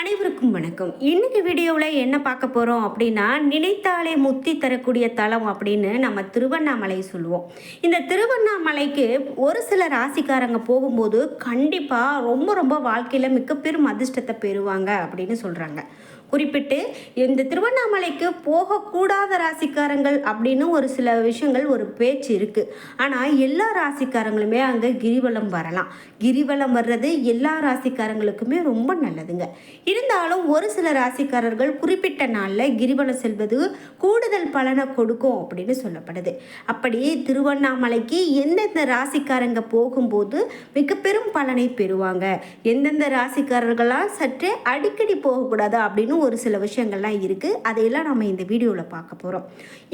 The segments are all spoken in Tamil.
அனைவருக்கும் வணக்கம். இன்னைக்கு வீடியோவில் என்ன பார்க்க போகிறோம் அப்படின்னா நினைத்தாலே முத்தி தரக்கூடிய தலம் அப்படின்னு நம்ம திருவண்ணாமலை சொல்லுவோம். இந்த திருவண்ணாமலைக்கு ஒரு சில ராசிக்காரங்க போகும்போது கண்டிப்பாக ரொம்ப ரொம்ப வாழ்க்கையில் மிக்க பெரும் அதிர்ஷ்டத்தை பெறுவாங்க அப்படின்னு சொல்கிறாங்க குறிப்பிட்டு இந்த திருவண்ணாமலைக்கு போகக்கூடாத ராசிக்காரங்கள் அப்படின்னு ஒரு சில விஷயங்கள் ஒரு பேச்சு இருக்குது ஆனால் எல்லா ராசிக்காரங்களுமே அங்கே கிரிவலம் வரலாம். கிரிவலம் வர்றது எல்லா ராசிக்காரங்களுக்குமே ரொம்ப நல்லதுங்க. இருந்தாலும் ஒரு சில ராசிக்காரர்கள் குறிப்பிட்ட நாளில் கிரிவலம் செல்வது கூடுதல் பலனை கொடுக்கும் அப்படின்னு சொல்லப்படுது. அப்படி திருவண்ணாமலைக்கு எந்தெந்த ராசிக்காரங்க போகும்போது மிக பெரும் பலனை பெறுவாங்க. எந்தெந்த ராசிக்காரர்களாக சற்றே அடிக்கடி போகக்கூடாது அப்படின்னு ஒரு சில விஷயங்கள்லாம் இருக்குது அதையெல்லாம் நம்ம இந்த வீடியோவில் பார்க்க போகிறோம்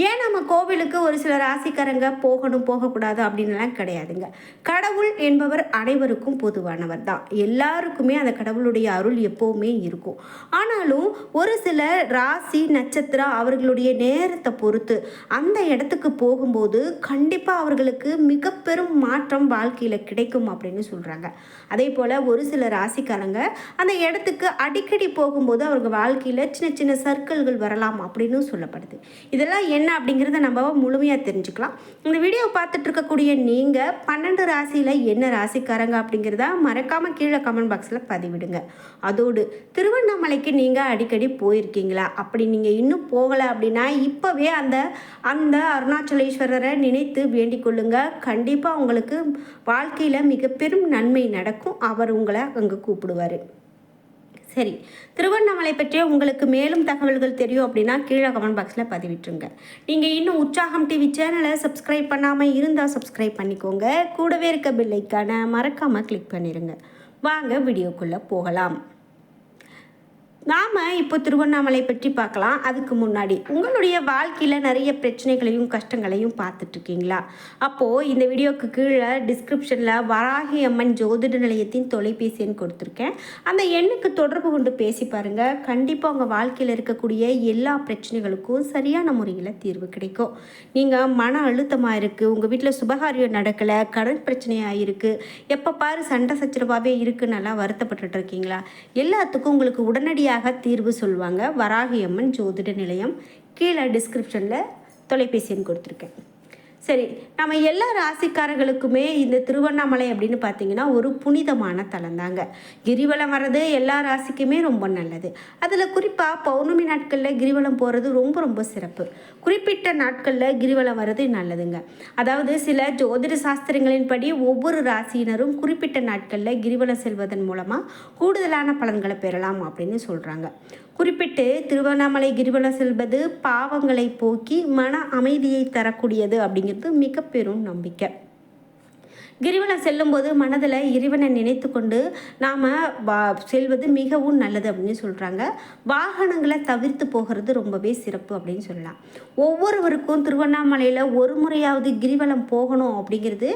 ஏன் நம்ம கோவிலுக்கு ஒரு சில ராசிக்காரங்க போகணும் போகக்கூடாது அப்படின்லாம் கிடையாதுங்க. கடவுள் என்பவர் அனைவருக்கும் பொதுவானவர் தான். எல்லாருக்குமே அந்த கடவுளுடைய அருள் எப்போவுமே இருக்கும். ஆனாலும் ஒரு சில ராசி நட்சத்திரம் அவர்களுடைய நேரத்தை பொறுத்து அந்த இடத்துக்கு போகும்போது கண்டிப்பாக அவர்களுக்கு மிக பெரும் மாற்றம் வாழ்க்கையில் கிடைக்கும் அப்படின்னு சொல்கிறாங்க அதே போல் ஒரு சில ராசிக்காரங்க அந்த இடத்துக்கு அடிக்கடி போகும்போது அவர்கள் வாழ்க்கையில் சின்ன சின்ன சர்க்கிள்கள் வரலாம் அப்படின்னு சொல்லப்படுது. இதெல்லாம் என்ன அப்படிங்கிறத நம்ம முழுமையாக தெரிஞ்சுக்கலாம். இந்த வீடியோ பார்த்துட்டு இருக்கக்கூடிய நீங்கள் பன்னெண்டு ராசியில் என்ன ராசிக்காரங்க அப்படிங்கிறத மறக்காமல் கீழே கமெண்ட் பாக்ஸில் பதிவிடுங்க. அதோடு திருவண்ணாமலைக்கு நீங்கள் அடிக்கடி போயிருக்கீங்களா? அப்படி நீங்கள் இன்னும் போகலை அப்படின்னா இப்போவே அந்த அந்த அருணாச்சலேஸ்வரரை நினைத்து வேண்டிக் கொள்ளுங்க. கண்டிப்பாக உங்களுக்கு வாழ்க்கையில் மிக பெரும் நன்மை நடக்கும். அவர் உங்களை அங்கே கூப்பிடுவார். சரி திருவண்ணாமலை பற்றிய உங்களுக்கு மேலும் தகவல்கள் தெரியும் அப்படின்னா கீழே கமெண்ட் பாக்ஸில் பதிவிட்டுருங்க. நீங்கள் இன்னும் உற்சாகம் டிவி சேனலை சப்ஸ்கிரைப் பண்ணாமல் இருந்தால் சப்ஸ்கிரைப் பண்ணிக்கோங்க. கூடவே இருக்க பில்லைக்கான மறக்காமல் கிளிக் பண்ணிடுங்க வாங்க வீடியோக்குள்ளே போகலாம். நாம் இப்போ திருவண்ணாமலை பற்றி பார்க்கலாம். அதுக்கு முன்னாடி உங்களுடைய வாழ்க்கையில் நிறைய பிரச்சனைகளையும் கஷ்டங்களையும் பார்த்துட்ருக்கீங்களா? அப்போது இந்த வீடியோக்கு கீழே டிஸ்கிரிப்ஷனில் வராகி அம்மன் ஜோதிட நிலையத்தின் தொலைபேசி எண் கொடுத்துருக்கேன். அந்த எண்ணுக்கு தொடர்பு கொண்டு பேசி பாருங்கள் கண்டிப்பாக உங்கள் வாழ்க்கையில் இருக்கக்கூடிய எல்லா பிரச்சனைகளுக்கும் சரியான முறையில் தீர்வு கிடைக்கும். நீங்கள் மன அழுத்தமாக இருக்குது உங்கள் வீட்டில் சுபகாரியம் நடக்கலை கடன் பிரச்சனையாக இருக்குது எப்போ பாரு சண்டை சச்சரவாகவே இருக்குது நல்லா வருத்தப்பட்டுட்டு இருக்கீங்களா எல்லாத்துக்கும் உங்களுக்கு உடனடியாக சரியாக தீர்வு சொல்லுவாங்க வராகியம்மன் ஜோதிட நிலையம் கீழே டிஸ்கிரிப்ஷனில் தொலைபேசி எண் கொடுத்துருக்கேன். சரி நம்ம எல்லா ராசிக்காரர்களுக்குமே இந்த திருவண்ணாமலை அப்படின்னு பார்த்தீங்கன்னா ஒரு புனிதமான தலம் தாங்க கிரிவலம் வர்றது எல்லா ராசிக்குமே ரொம்ப நல்லது. அதில் குறிப்பாக பௌர்ணமி நாட்களில் கிரிவலம் போகிறது ரொம்ப ரொம்ப சிறப்பு. குறிப்பிட்ட நாட்களில் கிரிவலம் வர்றது நல்லதுங்க. அதாவது சில ஜோதிட சாஸ்திரங்களின்படி ஒவ்வொரு ராசியினரும் குறிப்பிட்ட நாட்களில் கிரிவலம் செல்வதன் மூலமாக கூடுதலான பலன்களை பெறலாம் அப்படின்னு சொல்கிறாங்க குறிப்பிட்டு திருவண்ணாமலை கிரிவலம் செல்வது பாவங்களை போக்கி மன அமைதியை தரக்கூடியது அப்படிங்கிறது மிக பெரும் நம்பிக்கை. கிரிவலம் செல்லும்போது மனதில் இறைவனை நினைத்து கொண்டு நாம் வா செல்வது மிகவும் நல்லது அப்படின்னு சொல்கிறாங்க வாகனங்களை தவிர்த்து போகிறது ரொம்பவே சிறப்பு அப்படின்னு சொல்லலாம். ஒவ்வொருவருக்கும் திருவண்ணாமலையில் ஒரு முறையாவது கிரிவலம் போகணும் அப்படிங்கிறது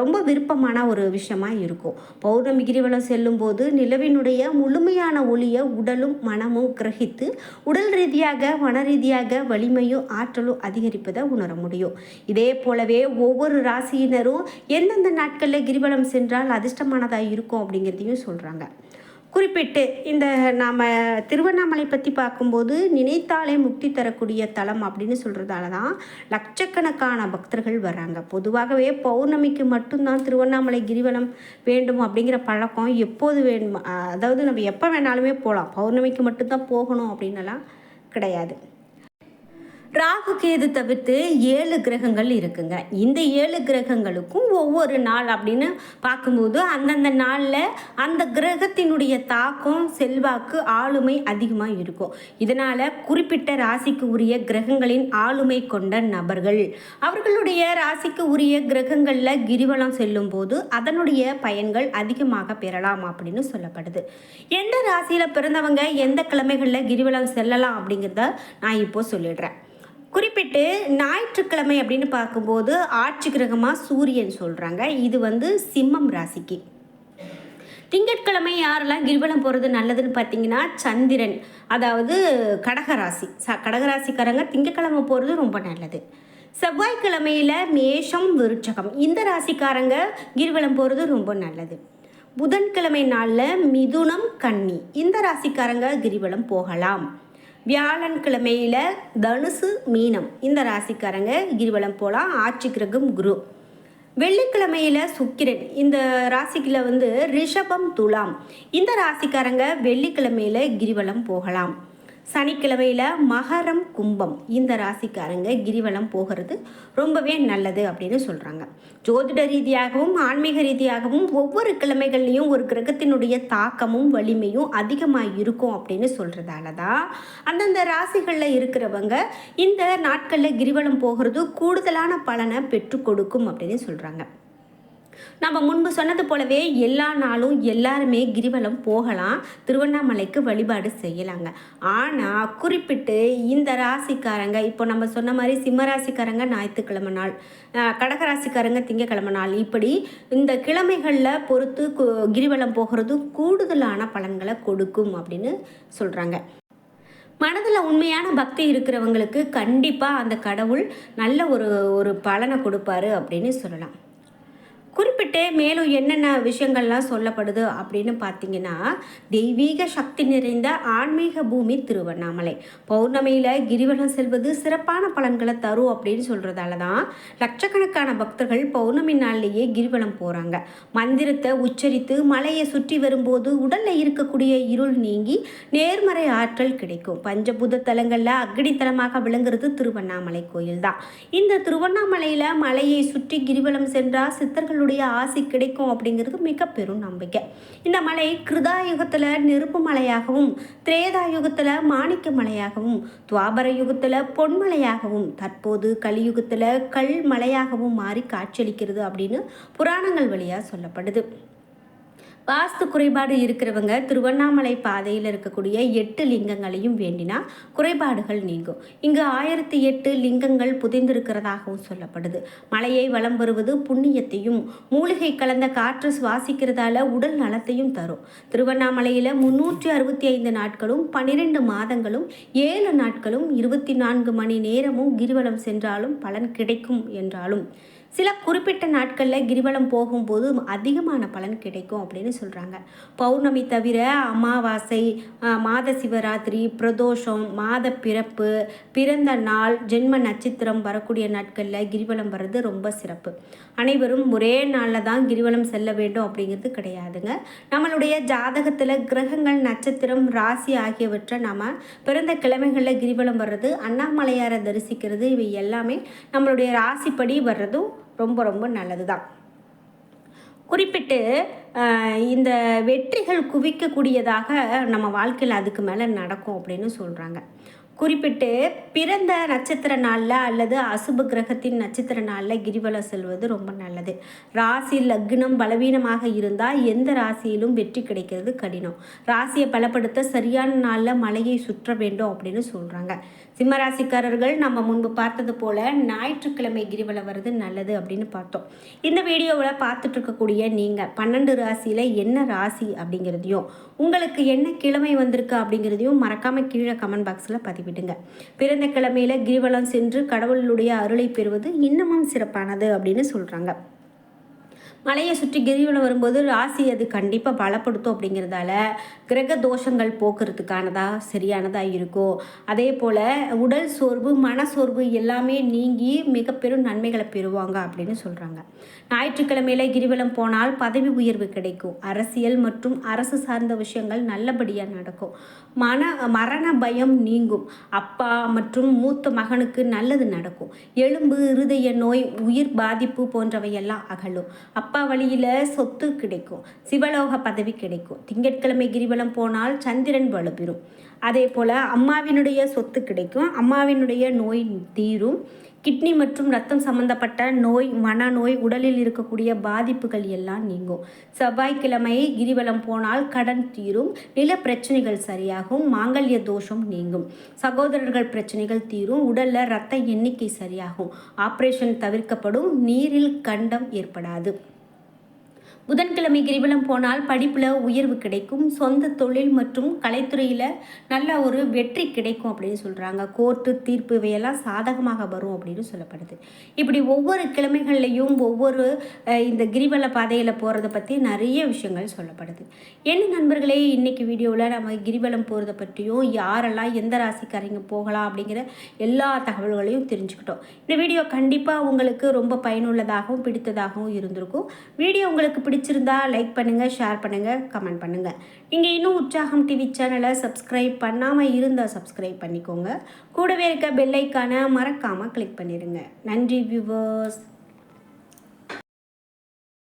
ரொம்ப விருப்பமான ஒரு விஷயமா இருக்கும். பௌர்ணமி கிரிவலம் செல்லும்போது நிலவினுடைய முழுமையான ஒளியை உடலும் மனமும் கிரகித்து உடல் ரீதியாக மன ரீதியாக வலிமையும் ஆற்றலும் அதிகரிப்பதை உணர முடியும். இதே போலவே ஒவ்வொரு ராசியினரும் எந்த இந்த நாட்களில் கிரிவலம் சென்றால் அதிர்ஷ்டமானதாக இருக்கும் அப்படிங்கிறதையும் சொல்கிறாங்க குறிப்பிட்டு இந்த நாம் திருவண்ணாமலை பற்றி பார்க்கும்போது நினைத்தாலே முக்தி தரக்கூடிய தலம் அப்படின்னு சொல்கிறதால தான் லட்சக்கணக்கான பக்தர்கள் வராங்க பொதுவாகவே பௌர்ணமிக்கு மட்டும்தான் திருவண்ணாமலை கிரிவலம் வேண்டும் அப்படிங்கிற பழக்கம் எப்போது வேணும் அதாவது நம்ம எப்போ வேணாலுமே போகலாம் பௌர்ணமிக்கு மட்டும்தான் போகணும் அப்படின்னலாம் கிடையாது. ராகு கேது தவிர்த்து ஏழு கிரகங்கள் இருக்குங்க. இந்த ஏழு கிரகங்களுக்கும் ஒவ்வொரு நாள் அப்படின்னு பார்க்கும்போது அந்தந்த நாளில் அந்த கிரகத்தினுடைய தாக்கம் செல்வாக்கு ஆளுமை அதிகமாக இருக்கும். இதனால் குறிப்பிட்ட ராசிக்கு உரிய கிரகங்களின் ஆளுமை கொண்ட நபர்கள். அவர்களுடைய ராசிக்கு உரிய கிரகங்களில் கிரிவலம் செல்லும் போது அதனுடைய பயன்கள் அதிகமாக பெறலாம் அப்படின்னு சொல்லப்படுது. எந்த ராசியில் பிறந்தவங்க எந்த கிழமைகளில் கிரிவலம் செல்லலாம் அப்படிங்கிறத நான் இப்போ சொல்லிடுறேன். குறிப்பிட்டு ஞாயிற்றுக்கிழமை அப்படின்னு பார்க்கும்போது ஆட்சி கிரகமாக சூரியன் சொல்கிறாங்க இது வந்து சிம்மம் ராசிக்கு. திங்கட்கிழமை யாரெல்லாம் கிரிவலம் போகிறது நல்லதுன்னு பார்த்தீங்கன்னா சந்திரன் அதாவது கடகராசி. ச கடகராசிக்காரங்க திங்கட்கிழமை போகிறது ரொம்ப நல்லது. செவ்வாய்க்கிழமையில் மேஷம் விருட்சகம் இந்த ராசிக்காரங்க கிரிவலம் போகிறது ரொம்ப நல்லது. புதன்கிழமை நாளில் மிதுனம் கன்னி. இந்த ராசிக்காரங்க கிரிவலம் போகலாம். வியாழன்கிழமையில் தனுசு மீனம். இந்த ராசிக்காரங்க கிரிவலம் போகலாம் ஆட்சி கிரகம் குரு. வெள்ளிக்கிழமையில சுக்கிரன். இந்த ராசிக்கில் வந்து ரிஷபம் துலாம். இந்த ராசிக்காரங்க வெள்ளிக்கிழமையில் கிரிவலம் போகலாம். சனிக்கிழமையில் மகரம் கும்பம். இந்த ராசிக்காரங்க கிரிவலம் போகிறது ரொம்பவே நல்லது அப்படின்னு சொல்கிறாங்க ஜோதிட ரீதியாகவும் ஆன்மீக ரீதியாகவும் ஒவ்வொரு கிழமைகள்லையும் ஒரு கிரகத்தினுடைய தாக்கமும் வலிமையும் அதிகமாக இருக்கும் அப்படின்னு சொல்கிறதால தான் அந்தந்த ராசிகளில் இருக்கிறவங்க இந்த நாட்களில் கிரிவலம் போகிறது கூடுதலான பலனை பெற்றுக் கொடுக்கும் அப்படின்னு சொல்கிறாங்க நம்ம முன்பு சொன்னது போலவே எல்லா நாளும் எல்லாருமே கிரிவலம் போகலாம் திருவண்ணாமலைக்கு வழிபாடு செய்யலாங்க. ஆனால் குறிப்பிட்டு இந்த ராசிக்காரங்க இப்போ நம்ம சொன்ன மாதிரி சிம்ம ராசிக்காரங்க ஞாயிற்றுக்கிழமை நாள் கடகராசிக்காரங்க திங்கக்கிழமை நாள் இப்படி இந்த கிழமைகளில் பொறுத்து கிரிவலம் போகிறது கூடுதலான பலன்களை கொடுக்கும் அப்படின்னு சொல்கிறாங்க மனதில் உண்மையான பக்தி இருக்கிறவங்களுக்கு கண்டிப்பாக அந்த கடவுள் நல்ல ஒரு ஒரு பலனை கொடுப்பாரு அப்படின்னு சொல்லலாம். குறிப்பிட்டு மேலும் என்னென்ன விஷயங்கள்லாம் சொல்லப்படுது அப்படின்னு பார்த்தீங்கன்னா தெய்வீக சக்தி நிறைந்த ஆன்மீக பூமி திருவண்ணாமலை. பௌர்ணமியில் கிரிவலம் செல்வது சிறப்பான பலன்களை தரும் அப்படின்னு சொல்கிறதால தான் லட்சக்கணக்கான பக்தர்கள் பௌர்ணமி நாள்லேயே கிரிவலம் போகிறாங்க மந்திரத்தை உச்சரித்து மலையை சுற்றி வரும்போது உடலில் இருக்கக்கூடிய இருள் நீங்கி நேர்மறை ஆற்றல் கிடைக்கும். பஞ்சபூத தலங்களில் அக்னி தலமாக விளங்குறது திருவண்ணாமலை கோயில் தான் இந்த திருவண்ணாமலையில் மலையை சுற்றி கிரிவலம் சென்றால் சித்தர்களுடைய ஆசை கிடைக்கும் அப்படிங்கிறது மிக பெரும் நம்பிக்கை. இந்த மலை கிருதா யுகத்தில் நெருப்பு மலையாகவும் திரேதா யுகத்தில் மாணிக்க மலையாகவும் துவாபர யுகத்தில் பொன்மலையாகவும் தற்போது கலியுகத்தில் கல் மலையாகவும் மாறி காட்சியளிக்கிறது அப்படின்னு புராணங்கள் வழியாக சொல்லப்படுது. வாஸ்து குறைபாடு இருக்கிறவங்க திருவண்ணாமலை பாதையில் இருக்கக்கூடிய எட்டு லிங்கங்களையும் வேண்டினா குறைபாடுகள் நீங்கும். இங்கு ஆயிரத்தி எட்டு லிங்கங்கள் புதைந்திருக்கிறதாகவும் சொல்லப்படுது. மலையை வலம் வருவது புண்ணியத்தையும் மூலிகை கலந்த காற்று சுவாசிக்கிறதால உடல் நலத்தையும் தரும். திருவண்ணாமலையில் முன்னூற்றி அறுபத்தி ஐந்து நாட்களும் பன்னிரெண்டு மாதங்களும் ஏழு நாட்களும் இருபத்தி நான்கு மணி நேரமும் கிரிவலம் சென்றாலும் பலன் கிடைக்கும் என்றாலும் சில குறிப்பிட்ட நாட்களில் கிரிவலம் போகும்போது அதிகமான பலன் கிடைக்கும் அப்படின்னு சொல்கிறாங்க பௌர்ணமி தவிர அமாவாசை மாத சிவராத்திரி பிரதோஷம் மாத பிறப்பு பிறந்த நாள் ஜென்ம நட்சத்திரம் வரக்கூடிய நாட்களில் கிரிவலம் வர்றது ரொம்ப சிறப்பு. அனைவரும் ஒரே நாளில் தான் கிரிவலம் செல்ல வேண்டும் அப்படிங்கிறது கிடையாதுங்க. நம்மளுடைய ஜாதகத்தில் கிரகங்கள் நட்சத்திரம் ராசி ஆகியவற்றை நம்ம பிறந்த கிழமைகளில் கிரிவலம் வர்றது அண்ணாமலையாரை தரிசிக்கிறது இவை எல்லாமே நம்மளுடைய ராசிப்படி வர்றதும் ரொம்ப ரொம்ப நல்லது தான் குறிப்பிட்டு இந்த வெற்றிகள் குவிக்கக்கூடியதாக நம்ம வாழ்க்கையில் அதுக்கு மேலே நடக்கும் அப்படின்னு சொல்கிறாங்க குறிப்பிட்டு பிறந்த நட்சத்திர நாளில் அல்லது அசுப கிரகத்தின் நட்சத்திர நாளில் கிரிவலம் செல்வது ரொம்ப நல்லது. ராசி லக்னம் பலவீனமாக இருந்தால் எந்த ராசியிலும் வெற்றி கிடைக்கிறது கடினம். ராசியை பலப்படுத்த சரியான நாளில் மலையை சுற்ற வேண்டும் அப்படின்னு சொல்கிறாங்க சிம்மராசிக்காரர்கள் நம்ம முன்பு பார்த்தது போல் ஞாயிற்றுக்கிழமை கிரிவலம் வர்றது நல்லது அப்படின்னு பார்த்தோம். இந்த வீடியோவில் பார்த்துட்டு இருக்கக்கூடிய நீங்கள் பன்னெண்டு ராசியில் என்ன ராசி அப்படிங்கிறதையும் உங்களுக்கு என்ன கிழமை வந்திருக்கு அப்படிங்கிறதையும் மறக்காமல் கீழே கமெண்ட் பாக்ஸில் பதிவிடுங்க. பிறந்த கிழமையில் கிரிவலம் சென்று கடவுளுடைய அருளை பெறுவது இன்னமும் சிறப்பானது அப்படின்னு சொல்கிறாங்க மலையை சுற்றி கிரிவலம் வரும்போது ராசி அது கண்டிப்பாக பலப்படுத்தும் அப்படிங்கிறதால கிரக தோஷங்கள் போக்குறதுக்கானதாக சரியானதாக இருக்கும். அதே போல் உடல் சோர்வு மன சோர்வு எல்லாமே நீங்கி மிக பெரும் நன்மைகளை பெறுவாங்க அப்படின்னு சொல்கிறாங்க ஞாயிற்றுக்கிழமையில கிரிவலம் போனால் பதவி உயர்வு கிடைக்கும். அரசியல் மற்றும் அரசு சார்ந்த விஷயங்கள் நல்லபடியாக நடக்கும். மன மரண பயம் நீங்கும். அப்பா மற்றும் மூத்த மகனுக்கு நல்லது நடக்கும். எலும்பு இருதய நோய் உயிர் பாதிப்பு போன்றவையெல்லாம் அகலும். அப் அப்பா வழியில் சொத்து கிடைக்கும். சிவலோக பதவி கிடைக்கும். திங்கட்கிழமை கிரிவலம் போனால் சந்திரன் வலுப்பெறும். அதே போல் அம்மாவினுடைய சொத்து கிடைக்கும். அம்மாவினுடைய நோய் தீரும். கிட்னி மற்றும் ரத்தம் சம்பந்தப்பட்ட நோய் மனநோய் உடலில் இருக்கக்கூடிய பாதிப்புகள் எல்லாம் நீங்கும். செவ்வாய்க்கிழமை கிரிவலம் போனால் கடன் தீரும். நில பிரச்சனைகள் சரியாகும். மாங்கல்ய தோஷம் நீங்கும். சகோதரர்கள் பிரச்சனைகள் தீரும். உடலில் ரத்த எண்ணிக்கை சரியாகும். ஆப்ரேஷன் தவிர்க்கப்படும். நீரில் கண்டம் ஏற்படாது. புதன்கிழமை கிரிவலம் போனால் படிப்பில் உயர்வு கிடைக்கும் சொந்த தொழில் மற்றும் கலைத்துறையில் நல்ல ஒரு வெற்றி கிடைக்கும் அப்படின்னு சொல்கிறாங்க கோர்ட்டு தீர்ப்பு இவையெல்லாம் சாதகமாக வரும் அப்படின்னு சொல்லப்படுது. இப்படி ஒவ்வொரு கிழமைகள்லையும் ஒவ்வொரு இந்த கிரிவல பாதையில் போகிறத பற்றி நிறைய விஷயங்கள் சொல்லப்படுது. என்ன நண்பர்களே இன்றைக்கி வீடியோவில் நம்ம கிரிவலம் போகிறத பற்றியும் யாரெல்லாம் எந்த ராசிக்காரங்க போகலாம் அப்படிங்கிற எல்லா தகவல்களையும் தெரிஞ்சுக்கிட்டோம். இந்த வீடியோ கண்டிப்பாக உங்களுக்கு ரொம்ப பயனுள்ளதாகவும் பிடித்ததாகவும் இருந்திருக்கும். வீடியோ உங்களுக்கு பிடிச்சிருந்தா லைக் பண்ணுங்கள் ஷேர் பண்ணுங்கள் கமெண்ட் பண்ணுங்கள் நீங்கள் இன்னும் உற்சாகம் டிவி சேனலை சப்ஸ்கிரைப் பண்ணாமல் இருந்தால் சப்ஸ்கிரைப் பண்ணிக்கோங்க. கூடவே இருக்க பெல்லைக்கான மறக்காமல் கிளிக் பண்ணிடுங்க நன்றி வியூவர்ஸ்